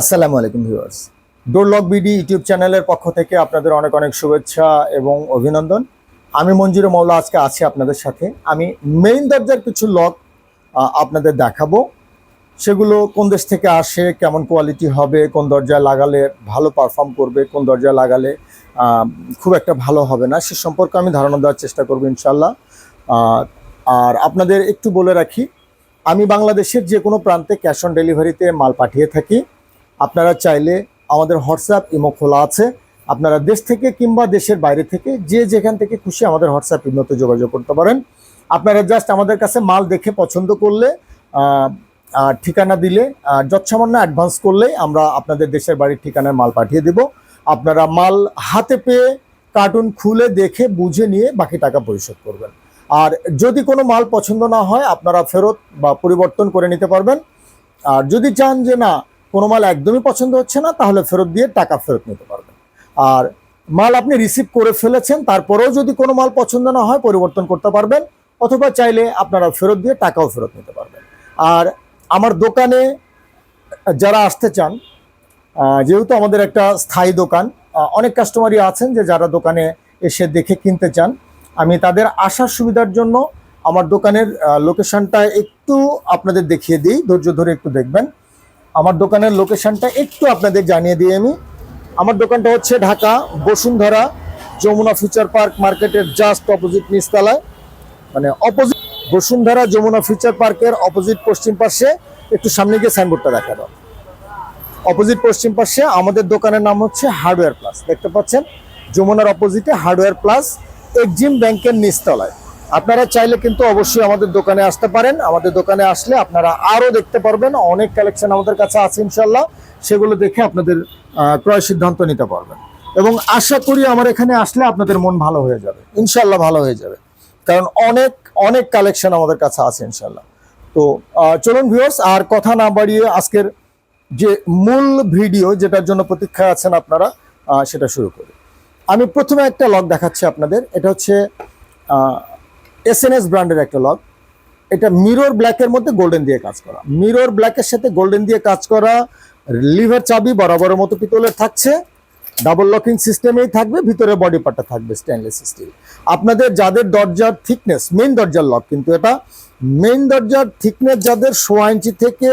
আসসালামু আলাইকুম viewers. Door lock BD YouTube চ্যানেলের পক্ষ থেকে আপনাদের অনেক অনেক শুভেচ্ছা এবং অভিনন্দন। আমি মঞ্জুর মৌলা আজকে আছি আপনাদের সাথে। আমি মেইন দরজার কিছু লক আপনাদের দেখাবো। সেগুলো কোন দেশ থেকে আসে, কেমন কোয়ালিটি হবে, কোন দরজায় লাগালে ভালো পারফর্ম করবে, কোন দরজায় লাগালে খুব একটা ভালো হবে না, সে সম্পর্কে আমি ধারণা দেওয়ার চেষ্টা করব ইনশাল্লাহ আর আপনাদের একটু বলে রাখি, আমি বাংলাদেশের যে কোনো প্রান্তে ক্যাশ অন ডেলিভারিতে মাল পাঠিয়ে থাকি। আপনারা চাইলে আমাদের হোয়াটসঅ্যাপ ইমো খোলা আছে। আপনারা দেশ থেকে কিংবা দেশের বাইরে থেকে যে যেখান থেকে খুশি আমাদের হোয়াটসঅ্যাপ ইমোতে যোগাযোগ করতে পারেন। আপনারা জাস্ট আমাদের কাছে মাল দেখে পছন্দ করলে ঠিকানা দিলে যৎসামান্য অ্যাডভান্স করলেই আমরা আপনাদের দেশের বাড়ির ঠিকানায় মাল পাঠিয়ে দেব। আপনারা মাল হাতে পেয়ে কার্টুন খুলে দেখে, বুঝে নিয়ে বাকি টাকা পরিশোধ করবেন। আর যদি কোনো মাল পছন্দ না হয়, আপনারা ফেরত বা পরিবর্তন করে নিতে পারবেন। আর যদি চান যে না কোনো মাল একদমই পছন্দ হচ্ছে না, তাহলে ফেরত দিয়ে টাকা ফেরত নিতে পারবেন। আর মাল আপনি রিসিভ করে ফেলেছেন, তারপরেও যদি কোনো মাল পছন্দ না হয়, পরিবর্তন করতে পারবেন, অথবা চাইলে আপনারা ফেরত দিয়ে টাকাও ফেরত নিতে পারবেন। আর আমার দোকানে যারা আসতে চান যেহেতু আমাদের একটা স্থায়ী দোকান অনেক কাস্টমারই আছেন যে যারা দোকানে এসে দেখে কিনতে চান, আমি তাদের আসার সুবিধার জন্য আমার দোকানের লোকেশনটা একটু আপনাদের দেখিয়ে দিই, ধৈর্য ধরে একটু দেখবেন। আমার দোকানের লোকেশনটা একটু আপনাদের জানিয়ে দিই আমি। আমার দোকানটা হচ্ছে ঢাকা বসুন্ধরা যমুনা ফিউচার পার্ক মার্কেটের জাস্ট অপোজিট নিচতলায়। মানে অপোজিট বসুন্ধরা যমুনা ফিউচার পার্কের অপোজিট পশ্চিম পাশে, একটু সামনে গিয়ে সাইনবোর্ডটা দেখা দাও অপোজিট পশ্চিম পাশে আমাদের দোকানের নাম হচ্ছে হার্ডওয়্যার প্লাস দেখতে পাচ্ছেন? যমুনার অপোজিটে হার্ডওয়্যার প্লাস এক্সিম ব্যাংকের নিচতলায়। আপনারা চাইলে কিন্তু অবশ্যই আমাদের দোকানে আসতে পারেন। আমাদের দোকানে আসলে আপনারা আরও দেখতে পারবেন। অনেক কালেকশন আমাদের কাছে আছে ইনশাল্লাহ সেগুলো দেখে আপনাদের ক্রয় সিদ্ধান্ত নিতে পারবেন। এবং আশা করি আমার এখানে আসলে আপনাদের মন ভালো হয়ে যাবে। ইনশাল্লাহ ভালো হয়ে যাবে। কারণ অনেক অনেক কালেকশন আমাদের কাছে আছে ইনশাল্লাহ তো চলুন ভিউয়ার্স আর কথা না বাড়িয়ে আজকের যে মূল ভিডিও যেটার জন্য প্রতীক্ষায় আছেন আপনারা সেটা শুরু করি। আমি প্রথমে একটা লক দেখাচ্ছি আপনাদের। এটা হচ্ছে এস এন এস ব্র্যান্ডের একটা লক এটা মিরর ব্ল্যাকের মধ্যে গোল্ডেন দিয়ে কাজ করা। মিরর ব্ল্যাকের সাথে গোল্ডেন দিয়ে কাজ করা লিভার চাবি বরাবরের মতো পিতলের থাকছে ডাবল লকিং সিস্টেমেই থাকবে, ভিতরে বডি পার্টটা থাকবে স্টেনলেস স্টিল আপনাদের যাদের দরজার থিকনেস মেইন দরজার লক কিন্তু এটা মেইন দরজার থিকনেস যাদের সোয়া ইঞ্চি থেকে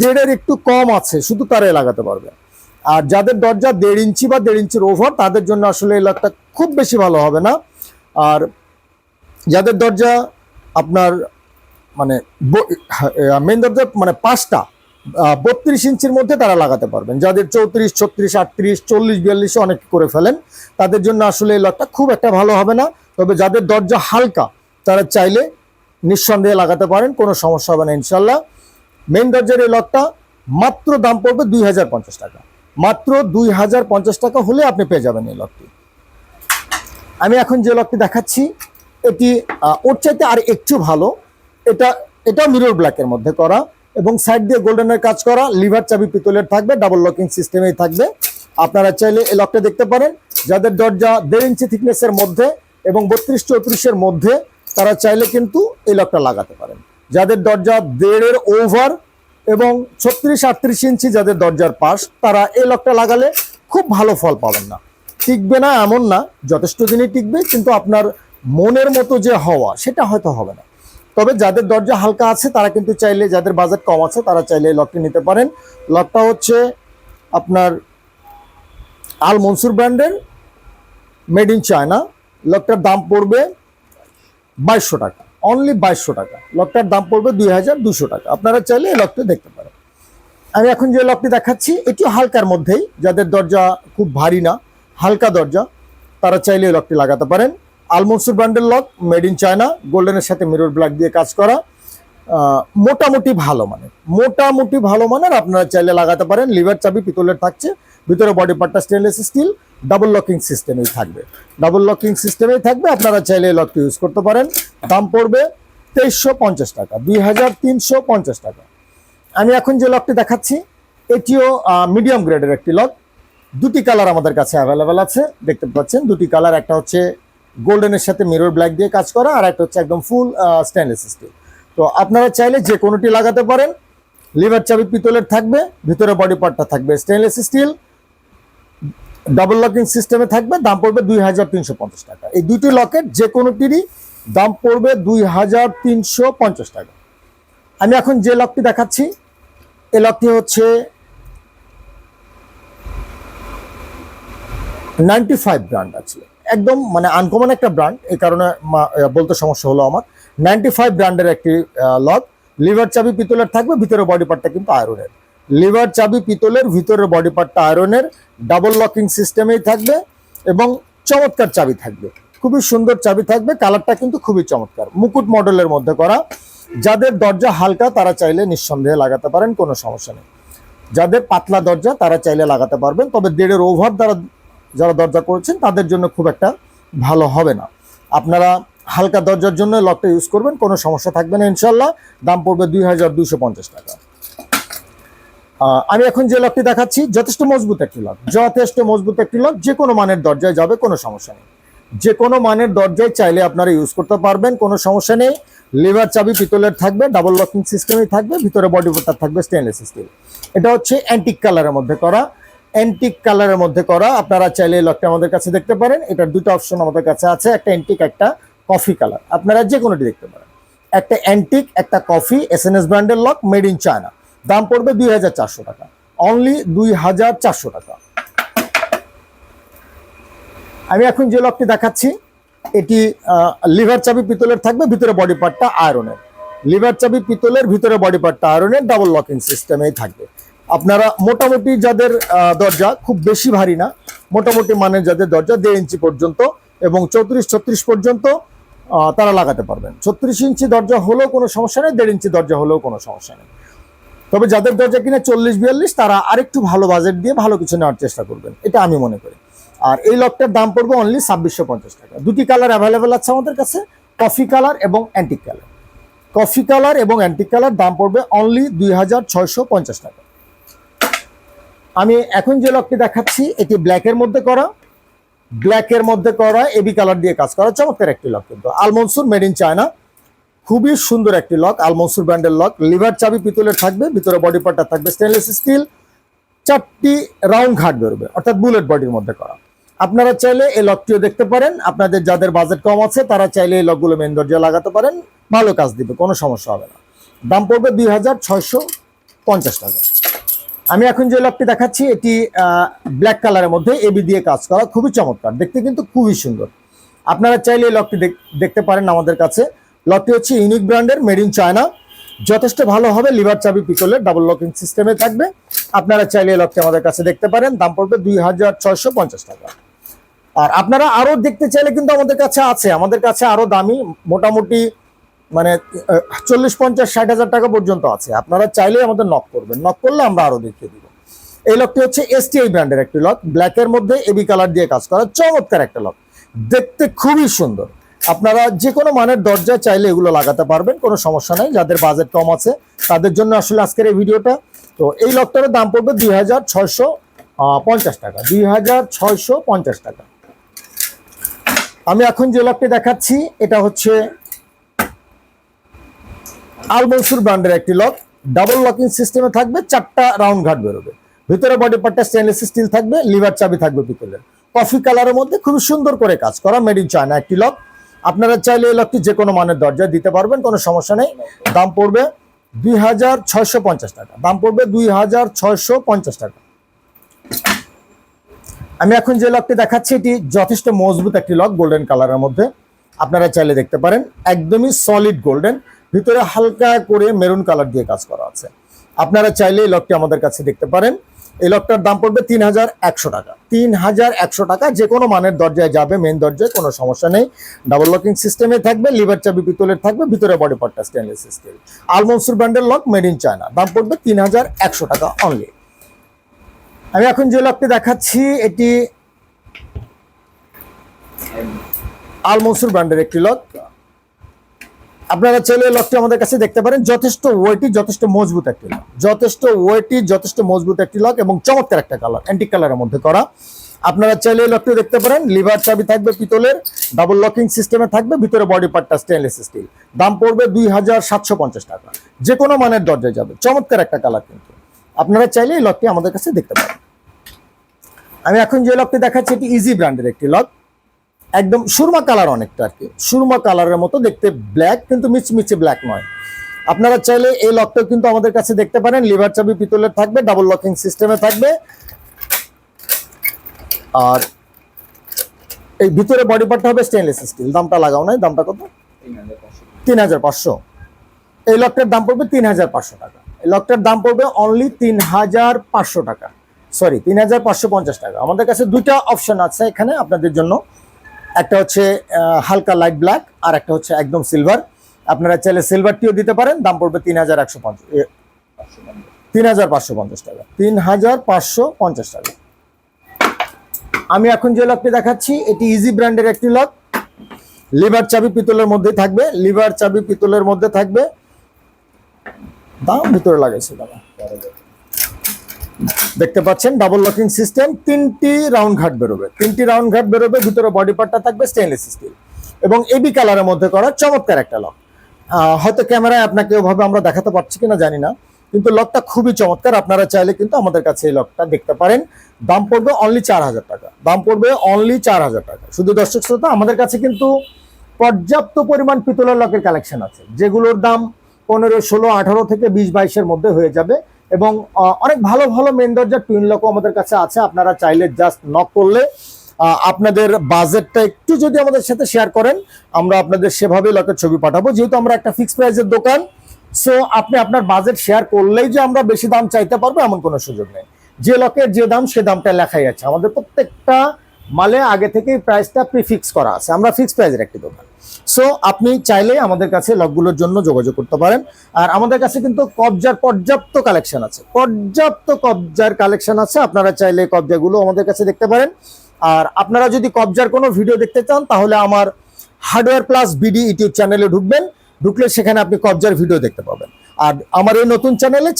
দেড়ের একটু কম আছে, শুধু তারাই লাগাতে পারবে। আর যাদের দরজা দেড় ইঞ্চি বা দেড় ইঞ্চির ওভার তাদের জন্য আসলে এই লকটা খুব বেশি ভালো হবে না। আর যাদের দরজা আপনার মানে মেন দরজা মানে পাঁচটা বত্রিশ ইঞ্চির মধ্যে তারা লাগাতে পারবেন। যাদের চৌত্রিশ, ছত্রিশ, আটত্রিশ, চল্লিশ, বিয়াল্লিশ অনেক করে ফেলেন, তাদের জন্য আসলে এই লকটা খুব একটা ভালো হবে না। তবে যাদের দরজা হালকা, তারা চাইলে নিঃসন্দেহে লাগাতে পারেন, কোনো সমস্যা হবে না ইনশাল্লাহ মেন দরজার এই লকটা মাত্র দাম পড়বে দুই হাজার পঞ্চাশ টাকা। মাত্র দুই হাজার পঞ্চাশ টাকা হলে আপনি পেয়ে যাবেন এই লকটি আমি এখন যে লকটি দেখাচ্ছি এটি ওর চাইতে আর একটু ভালো। এটা এটা মিরর ব্ল্যাকের মধ্যে করা এবং সাইড দিয়ে গোল্ডেনের কাজ করা। লিভার চাবি পিতলের থাকবে ডাবল লকিং সিস্টেমেই থাকবে। আপনারা চাইলে এই লকটা দেখতে পারেন। যাদের দরজা দেড় ইঞ্চি থিকনেসের মধ্যে এবং বত্রিশ চৌত্রিশের মধ্যে, তারা চাইলে কিন্তু এই লকটা লাগাতে পারেন। যাদের দরজা দেড়ের ওভার এবং ছত্রিশ আটত্রিশ ইঞ্চি যাদের দরজার পাশ, তারা এই লকটা লাগালে খুব ভালো ফল পাবেন না। টিকবে না, এমন না, যথেষ্ট দিনই টিকবে, কিন্তু আপনার মনের মতো যে হওয়া, সেটা হয়তো হবে না। তবে যাদের দরজা হালকা আছে, তারা কিন্তু চাইলে, যাদের বাজেট কম আছে, তারা চাইলে লকটি নিতে পারেন। লকটা হচ্ছে আপনার আল মনসুর ব্র্যান্ডের, মেড ইন চায়না। লকটার দাম পড়বে বাইশশো টাকা অনলি বাইশশো টাকা। লকটার দাম পড়বে দুই হাজার দুশো টাকা। আপনারা চাইলে এই লকটি দেখতে পারেন। আমি এখন যে লকটি দেখাচ্ছি এটিও হালকার মধ্যেই, যাদের দরজা খুব ভারী না, হালকা দরজা, তারা চাইলে এই লকটি লাগাতে পারেন। আলমনসুর ব্র্যান্ডের লক, মেড ইন চায়না, গোল্ডেনের সাথে মিরর ব্ল্যাক দিয়ে কাজ করা। মোটামুটি ভালো মানের মোটামুটি ভালো মানের আপনারা চাইলে লাগাতে পারেন। লিভার চাবি, পিতলের থাকছে। ভিতরে বডি পার্টটা স্টেনলেস স্টিল ডাবল লকিং সিস্টেমেই থাকবে। ডাবল লকিং সিস্টেমেই থাকবে। আপনারা চাইলে এই লকটি ইউজ করতে পারেন। দাম পড়বে তেইশশো পঞ্চাশ টাকা, দুই হাজার তিনশো পঞ্চাশ টাকা। আমি এখন যে লকটি দেখাচ্ছি, এটিও মিডিয়াম গ্রেডের একটি লক দুটি কালার আমাদের কাছে অ্যাভেলেবেল আছে। দেখতে পাচ্ছেন, দুটি কালার একটা হচ্ছে গোল্ডেনের সাথে মিরর ব্ল্যাক দিয়ে কাজ করা, আর একটা হচ্ছে একদম ফুল স্টেনলেস স্টিল তো আপনারা চাইলে যে কোনোটি লাগাতে পারেন, লিভার চাবি পিতলের থাকবে, ভিতরে বডি পার্টটা থাকবে স্টেনলেস স্টিল ডাবল লকিং সিস্টেমে থাকবে, দাম পড়বে দুই হাজার তিনশো পঞ্চাশ টাকা। এই দুইটি লকেট যে কোনোটিরই দাম পড়বে দুই হাজার তিনশো পঞ্চাশ টাকা। আমি এখন যে লকটি দেখাচ্ছি এ লকটি হচ্ছে নাইনটি ফাইভ ব্র্যান্ড আছে। একদম মানে আনকমন একটা ব্র্যান্ড, এই কারণে বলতে সমস্যা হলো আমার। নাইনটি ফাইভ ব্র্যান্ডের একটি লক। লিভার চাবি পিতলের থাকবে ভিতরে বডি পার্টটা কিন্তু আয়রনের লিভার চাবি পিতলের, ভিতরের বডি পার্টটা আয়রনের ডাবল লকিং সিস্টেমেই থাকবে এবং চমৎকার চাবি থাকবে। খুবই সুন্দর চাবি থাকবে কালারটা কিন্তু খুবই চমৎকার। মুকুট মডেলের মধ্যে করা। যাদের দরজা হালকা, তারা চাইলে নিঃসন্দেহে লাগাতে পারেন, কোনো সমস্যা নেই। যাদের পাতলা দরজা, তারা চাইলে লাগাতে পারবেন, তবে দেড়ের ওভার দ্বারা যারা দরজা করেছেন, তাদের জন্য খুব একটা ভালো হবে না। আপনারা হালকা দরজার জন্য লকটা ইউজ করবেন, কোনো সমস্যা থাকবে না ইনশাল্লাহ দাম পড়বে দুই হাজার দুইশো পঞ্চাশ টাকা। আমি এখন যে লকটি দেখাচ্ছি, যথেষ্ট মজবুত একটি লক। যথেষ্ট মজবুত একটি লক, যে কোনো মানের দরজায় যাবে, কোনো সমস্যা নেই। যে কোনো মানের দরজায় চাইলে আপনারা ইউজ করতে পারবেন, কোনো সমস্যা নেই। লিভার চাবি পিতলের থাকবে ডাবল লকিং সিস্টেমই থাকবে, ভিতরে বডি পোটার থাকবে স্টেনলেস স্টিল এটা হচ্ছে অ্যান্টিক কালারের মধ্যে করা। অ্যান্টিক কালারের মধ্যে করা। আপনারা চাইলে লকটা আমাদের কাছে দেখতে পারেন। এটার দুটো অপশন আমাদের কাছে আছে, একটা অ্যান্টিক একটা কফি কালার আপনারা যে কোনোটি দেখতে পারেন। একটা অ্যান্টিক একটা কফি এস এন এস ব্র্যান্ডের লক মেড ইন চায়না দাম পড়বে দুই হাজার চারশো টাকা। অনলি দুই হাজার চারশো টাকা। আমি এখন যে লকটি দেখাচ্ছি, এটি লিভার চাবি পিতলের থাকবে, ভিতরে বডি পার্টটা আয়রনের লিভার চাবি পিতলের, ভিতরে বডি পার্টটা আয়রনের ডাবল লকিং সিস্টেমেই থাকবে। আপনারা মোটামুটি যাদের দরজা খুব বেশি ভারী না, মোটামুটি মানের যাদের দরজা দেড় ইঞ্চি পর্যন্ত এবং চৌত্রিশ ছত্রিশ পর্যন্ত তারা লাগাতে পারবেন। ছত্রিশ ইঞ্চি দরজা হলেও কোনো সমস্যা নেই, দেড় ইঞ্চি দরজা হলেও কোনো সমস্যা নেই। তবে যাদের দরজা কিনা চল্লিশ বিয়াল্লিশ, তারা আরেকটু ভালো বাজেট দিয়ে ভালো কিছু নেওয়ার চেষ্টা করবেন, এটা আমি মনে করি। আর এই লকটার দাম পড়বে অনলি ছাব্বিশশো পঞ্চাশ টাকা। দুটি কালার অ্যাভেলেবেল আছে আমাদের কাছে কফি কালার এবং অ্যান্টিক কালার কফি কালার এবং অ্যান্টিক কালার দাম পড়বে অনলি দুই হাজার ছয়শো পঞ্চাশ টাকা। আমি এখন যে লকটি দেখাচ্ছি, এটি ব্ল্যাকের মধ্যে করা। ব্ল্যাকের মধ্যে করা এবি কালার দিয়ে কাজ করা চমৎকার একটি লক কিন্তু। আলমনসুর মেড ইন চায়না খুবই সুন্দর একটি লক আলমনসুর ব্র্যান্ডের লক লিভার চাবি পিতলের থাকবে, ভিতরে বডি পার্টটা থাকবে স্টেনলেস স্টিল চারটি রাউন্ড ঘাট বেরোবে অর্থাৎ বুলেট বডির মধ্যে করা। আপনারা চাইলে এই লকটিও দেখতে পারেন। আপনাদের যাদের বাজেট কম আছে, তারা চাইলে এই লকগুলো মেন দরজায় লাগাতে পারেন। ভালো কাজ দিবে, কোনো সমস্যা হবে না। দাম পড়বে দুই হাজার ছয়শো পঞ্চাশ টাকা। আমি এখন যে লকটি দেখাচ্ছি, এটি ব্ল্যাক কালারের মধ্যে এবি দিয়ে কাজ করা, খুবই চমৎকার। দেখতে কিন্তু খুবই সুন্দর। আপনারা চাইলে এই লকটি দেখ- দেখতে পারেন আমাদের কাছে। লকটি হচ্ছে ইউনিক ব্র্যান্ডের মেড ইন চায়না যথেষ্ট ভালো হবে লিভার চাবি পিতলের ডাবল লকিং সিস্টেমে থাকবে। আপনারা চাইলে এই লকটি আমাদের কাছে দেখতে পারেন। দাম পড়বে দুই হাজার ছয়শো পঞ্চাশ টাকা। আর আপনারা আরও দেখতে চাইলে কিন্তু আমাদের কাছে আছে। আমাদের কাছে আরও দামি, মোটামুটি মানে চল্লিশ, পঞ্চাশ, ষাট হাজার টাকা পর্যন্ত আছে। আপনারা চাইলে আমাদের নক করবেন। নক করলে আমরা আরও দেখিয়ে দিব। এই লকটি হচ্ছে এসটিআই ব্র্যান্ডের একটি লক ব্ল্যাকের মধ্যে এবি কালার দিয়ে কাজ করা চমৎকার একটা লক দেখতে খুবই সুন্দর। আপনারা যে কোনো মানের দরজা চাইলে এগুলো লাগাতে পারবেন, কোনো সমস্যা নেই। যাদের বাজেট কম আছে, তাদের জন্য আসলে আজকের এই ভিডিওটা। তো এই লকটার দাম পড়বে দুই হাজার ছয়শো পঞ্চাশ টাকা। দুই হাজার ছয়শো পঞ্চাশ টাকা। আমি এখন যে লকটি দেখাচ্ছি, এটা হচ্ছে আলমনসুর ব্র্যান্ডের একটি লক। ডাবল লকিং সিস্টেমে থাকবে, চারটা রাউন্ড ঘাট বেরোবে। ভিতরে বডি পার্টটা স্টেনলেস স্টিল থাকবে লিভার চাবি থাকবে পিতলের। কফি কালারের মধ্যে খুবই সুন্দর করে কাজ করা মেড ইন চায়না একটি লক। আপনারা চাইলে এই লকটি যে কোনো মানের দরজায় দিতে পারবেন, কোনো সমস্যা নেই। দাম পড়বে দুই হাজার ছয়শো পঞ্চাশ টাকা। দাম পড়বে দুই হাজার ছয়শো পঞ্চাশ টাকা। আমি এখন যে লকটি দেখাচ্ছি, এটি যথেষ্ট মজবুত একটি লক গোল্ডেন কালারের মধ্যে। আপনারা চাইলে দেখতে পারেন, একদমই সলিড গোল্ডেন ভিতরে হালকা করে মেরুন কালার দিয়ে কাজ করা আছে। আপনারা চাইলে এই লকটি আমাদের কাছে দেখতে পারেন। এই লকটার দাম পড়বে তিন হাজার একশো টাকা। তিন হাজার একশো টাকা যে কোনো মানের দরজায় যাবে মেন দরজায় কোনো সমস্যা নেই। ডাবল লকিং সিস্টেমে থাকবে লিভার চাবি পিতলের থাকবে, ভিতরে বডি পার্টটা স্টেনলেস স্টিল আলমনসুর ব্র্যান্ডের লক মেড ইন চায়না দাম পড়বে তিন হাজার একশো টাকা অনলি আমি এখন যে লকটি দেখাচ্ছি, এটি আলমনসুর ব্র্যান্ডের একটি লক। আপনারা চাইলে লকটি আমাদের কাছে দেখতে পারেন। যথেষ্ট ওয়েটি যথেষ্ট মজবুত একটি লক যথেষ্ট ওয়েটি যথেষ্ট মজবুত একটি লক এবং চমৎকার একটা কালার অ্যান্টিক কালারের মধ্যে করা। আপনারা চাইলে লকটি দেখতে পারেন। লিভার চাবি থাকবে পিতলের ডাবল লকিং সিস্টেমে থাকবে, ভিতরে বডি পার্টটা স্টেনলেস স্টিল দাম পড়বে দুই হাজার সাতশো পঞ্চাশ টাকা। যে কোনো মানের দরজায় যাবে। চমৎকার একটা কালার কিন্তু। আপনারা চাইলে এই লকটি আমাদের কাছে দেখতে পারেন। আমি এখন যে লকটি দেখাচ্ছি, এটি ইজি ব্র্যান্ডের একটি লক একদম সুরমা কালার অনেকটা আর কি। সুরমা কালারের মতো দেখতে ব্ল্যাক কিন্তু মিচমিচে ব্ল্যাক নয়। আপনারা চাইলে এই লকটাও কিন্তু আমাদের কাছে দেখতে পারেন। লিভার চাবি পিতলের থাকবে ডাবল লকিং সিস্টেমে থাকবে। আর এই ভিতরে বডি পার্টটা হবে স্টেনলেস স্টিল দামটা লাগাও নাই, দামটা কত? তিন হাজার পাঁচশো। এই লকটার দাম পড়বে তিন হাজার পাঁচশো টাকা। এই লকটার দাম পড়বে অনলি তিন হাজার পাঁচশো টাকা। সরি তিন হাজার পাঁচশো পঞ্চাশ টাকা। আমাদের কাছে দুইটা অপশন আছে এখানে আপনাদের জন্য। একটা হচ্ছে হালকা লাইট ব্ল্যাক আর একটা হচ্ছে একদম সিলভার আপনারা চাইলে সিলভারটিও দিতে পারেন, দাম পড়বে তিন হাজার একশো পঞ্চাশ তিন হাজার পাঁচশো পঞ্চাশ টাকা, তিন হাজার পাঁচশো পঞ্চাশ টাকা। আমি এখন যে লকটি দেখাচ্ছি, এটি ইজি ব্র্যান্ডের একটি লক লিভার চাবি পিতলের মধ্যে থাকবে লিভার চাবি পিতলের মধ্যে থাকবে। দাম ভিতরে লাগাইছে, দাদা। দেখতে পাচ্ছেন ডাবল লকিং সিস্টেম তিনটি রাউন্ড ঘাট বেরোবে। তিনটি রাউন্ড ঘাট বেরোবে, ভিতরে বডি পার্টটা থাকবে স্টেনলেস স্টিল এবং এবি কালারের মধ্যে করা চমৎকার একটা লক হয়তো ক্যামেরায় আপনাকে ওভাবে আমরা দেখাতে পারছি কিনা জানি না, কিন্তু লকটা খুবই চমৎকার। আপনারা চাইলে কিন্তু আমাদের কাছে এই লকটা দেখতে পারেন। দাম পড়বে অনলি চার হাজার টাকা। দাম পড়বে অনলি চার হাজার টাকা। শুধু দর্শক শ্রোতা, আমাদের কাছে কিন্তু পর্যাপ্ত পরিমাণ পিতলের লকের কালেকশন আছে, যেগুলোর দাম পনেরো, ষোলো, আঠারো থেকে বিশ, বাইশের মধ্যে হয়ে যাবে। এবং অনেক ভালো ভালো মেন দরজার টুইন লকও আমাদের কাছে আছে। আপনারা চাইলে জাস্ট নক করলে আপনাদের বাজেটটা একটু যদি আমাদের সাথে শেয়ার করেন, আমরা আপনাদের সেভাবেই লকের ছবি পাঠাবো। যেহেতু আমরা একটা ফিক্স প্রাইসের দোকান সো আপনি আপনার বাজেট শেয়ার করলেই যে আমরা বেশি দাম চাইতে পারব এমন কোনো সুযোগ নেই। যে লকের যে দাম, সে দামটা লেখাই আছে। আমাদের প্রত্যেকটা মালে আগে থেকেই প্রাইসটা প্রিফিক্স করা আছে। আমরা ফিক্স প্রাইসের একটি দোকান। সো আপনি চাইলে আমাদের কাছে লকগুলোর জন্য যোগাযোগ করতে পারেন। আর আমাদের কাছে কিন্তু কবজার পর্যাপ্ত কালেকশন আছে। পর্যাপ্ত কবজার কালেকশন আছে, আপনারা চাইলে কবজাগুলো আমাদের কাছে দেখতে পারেন। আর আপনারা যদি কবজার কোনো ভিডিও দেখতে চান, তাহলে আমার হার্ডওয়্যার প্লাস বিডি ইউটিউব চ্যানেলে ঢুকবেন। ঢুকলে সেখানে আপনি কবজার ভিডিও দেখতে পাবেন। আর আমার এই নতুন চ্যানেলে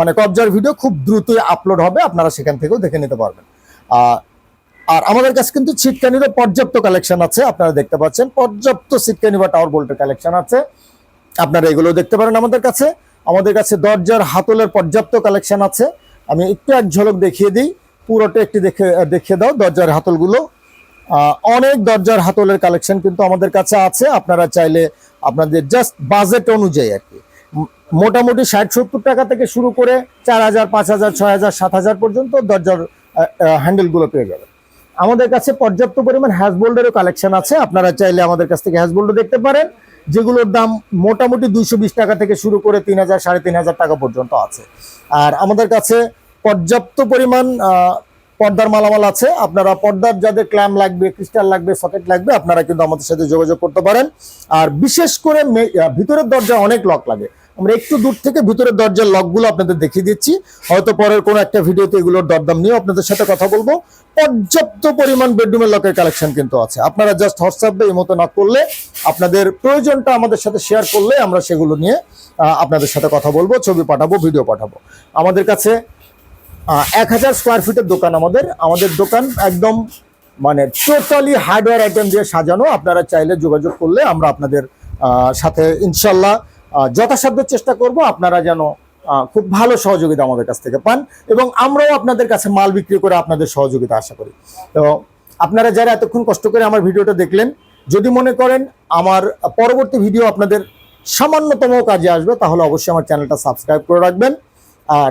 মানে কবজার ভিডিও খুব দ্রুতই আপলোড হবে, আপনারা সেখান থেকেও দেখে নিতে পারবেন। আর আমাদের কাছে কিন্তু ছিটকানিরও পর্যাপ্ত কালেকশন আছে, আপনারা দেখতে পাচ্ছেন। পর্যাপ্ত ছিটকানি বা টাওয়ার বোল্টের কালেকশন আছে। আপনারা এগুলো দেখতে পারেন আমাদের কাছে। আমাদের কাছে দরজার হাতলের পর্যাপ্ত কালেকশন আছে। আমি একটু এক ঝলক দেখিয়ে দিই। পুরোটা একটি দেখে, দেখিয়ে দাও দরজার হাতলগুলো। অনেক দরজার হাতলের কালেকশন কিন্তু আমাদের কাছে আছে। আপনারা চাইলে আপনাদের জাস্ট বাজেট অনুযায়ী আর কি। মোটামুটি ষাট সত্তর টাকা থেকে শুরু করে চার হাজার, পাঁচ হাজার, ছয় হাজার, সাত হাজার পর্যন্ত দরজার হ্যান্ডেলগুলো পেয়ে যাবেন। আমাদের কাছে পর্যাপ্ত পরিমাণ হ্যাজবোল্ডেরও কালেকশন আছে। আপনারা চাইলে আমাদের কাছ থেকে হ্যাজবোল্ডও দেখতে পারেন, যেগুলোর দাম মোটামুটি দুইশো বিশ টাকা থেকে শুরু করে তিন হাজার, সাড়ে তিন হাজার টাকা পর্যন্ত আছে। আর আমাদের কাছে পর্যাপ্ত পরিমাণ পর্দার মালামাল আছে। আপনারা পর্দার যাদের ক্ল্যাম লাগবে ক্রিস্টাল লাগবে সকেট লাগবে, আপনারা কিন্তু আমাদের সাথে যোগাযোগ করতে পারেন। আর বিশেষ করে ভিতরের দরজা অনেক লক লাগে। আমরা একটু দূর থেকে ভিতরের দরজার লকগুলো আপনাদের দেখিয়ে দিচ্ছি। হয়তো পরের কোনো একটা ভিডিওতে এগুলোর দরদাম নিয়ে আপনাদের সাথে কথা বলব। পর্যাপ্ত পরিমাণ বেডরুমের লকের কালেকশন কিন্তু আছে। আপনারা জাস্ট হোয়াটসঅ্যাপে এই মতো না করলে আপনাদের প্রয়োজনটা আমাদের সাথে শেয়ার করলে আমরা সেগুলো নিয়ে আপনাদের সাথে কথা বলব, ছবি পাঠাবো ভিডিও পাঠাবো। আমাদের কাছে এক হাজার স্কোয়ার ফিটের দোকান আমাদের। আমাদের দোকান একদম মানে টোটালি হার্ডওয়্যার আইটেম দিয়ে সাজানো। আপনারা চাইলে যোগাযোগ করলে আমরা আপনাদের সাথে ইনশাল্লাহ যথাসাধ্য চেষ্টা করব আপনারা যেন খুব ভালো সহযোগিতা আমাদের কাছ থেকে পান এবং আমরাও আপনাদের কাছে মাল বিক্রি করে আপনাদের সহযোগিতা আশা করি। তো আপনারা যারা এতক্ষণ কষ্ট করে আমার ভিডিওটা দেখলেন, যদি মনে করেন আমার পরবর্তী ভিডিও আপনাদের সামান্যতম কাজে আসবে, তাহলে অবশ্যই আমার চ্যানেলটা সাবস্ক্রাইব করে রাখবেন। আর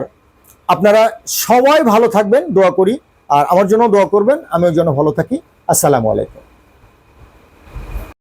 আপনারা সবাই ভালো থাকবেন, দোয়া করি। আর আমার জন্য দোয়া করবেন, আমিও যেন ভালো থাকি। আসসালামু আলাইকুম।